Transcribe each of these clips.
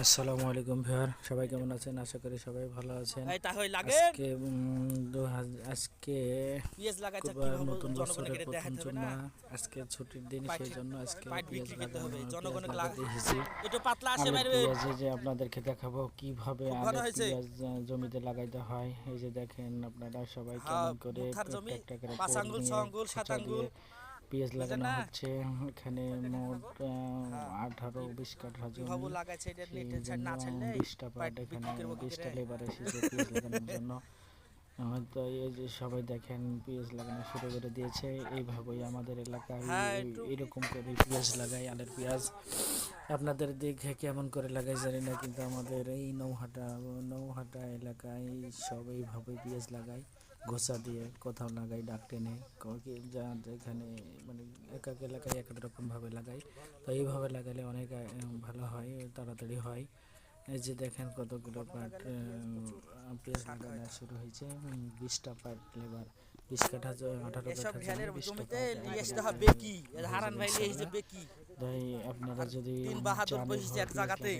আসসালামু আলাইকুম ভিউয়ার সবাই কেমন আছেন? আশা করি সবাই ভালো আছেন। আজকে আজকে নতুন বছরের প্রথম জুম্মা। আজকে ছুটির দিন সেই জন্য আজকে পেঁয়াজ যে আপনাদেরকে দেখাবো কীভাবে পেঁয়াজ জমিতে লাগাইতে হয়। এই যে দেখেন আপনারা সবাই হ্যাঁ, কেমন করে জমি, একটা করে পেঁয়াজ লাগানো হচ্ছে এখানে মোট আঠারো বিশ কাঠা জমি। বিশটা পাট এখানে বিশটা? লেবার এসেছে পেঁয়াজ লাগানোর জন্য। হয়তো এই যে সবাই দেখেন পেঁয়াজ লাগানো শুরু করে দিয়েছে। এইভাবেই আমাদের এলাকায় হ্যাঁ, এরকম করে পেঁয়াজ লাগাই আলের পেঁয়াজ। আপনাদের দেখে কেমন করে লাগাই জানি না কিন্তু আমাদের এই নৌহাটা নৌহাটা এলাকায় সব এইভাবে পেঁয়াজ লাগাই ঘোষা দিয়ে কোথাও লাগাই ডাক টেনে। যা যেখানে মানে এক এক এলাকায় এক এক রকমভাবে লাগাই। তো এইভাবে লাগালে অনেক ভালো হয় তাড়াতাড়ি হয়। এই যে দেখেন কতগুলো পাট পেঁয়াজ লাগানো শুরু হয়েছে। বিশটা পাট লেবার বিশ কাঠা আঠারো কাঠা ভ্যানের জমি, এর ভাই আপনারা যদি তিন বাহাদুর বসেছে এক জায়গাতে।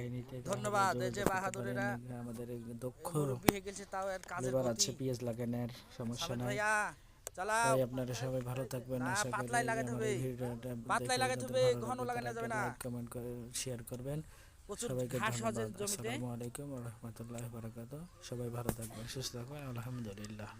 ধন্যবাদ, এই যে বাহাদুরেরা আমাদের দক্ষ হয়ে গেছে তাও কাজের প্রতি। আছে পেঁয়াজ লাগানোর সমস্যা নাই। চালাও। আপনারা সবাই ভালো থাকবেন। আশা করি পাতলাই লাগাতে হবে। পাতলাই লাগাতে হবে, ঘন লাগানো যাবে না। কমেন্ট করে শেয়ার করবেন। সবাইকে ধন্যবাদ। আসসালামু আলাইকুম ওয়া রাহমাতুল্লাহি ওয়া বারাকাতুহু। সবাই ভালো থাকবেন সুস্থ থাকবেন। আলহামদুলিল্লাহ।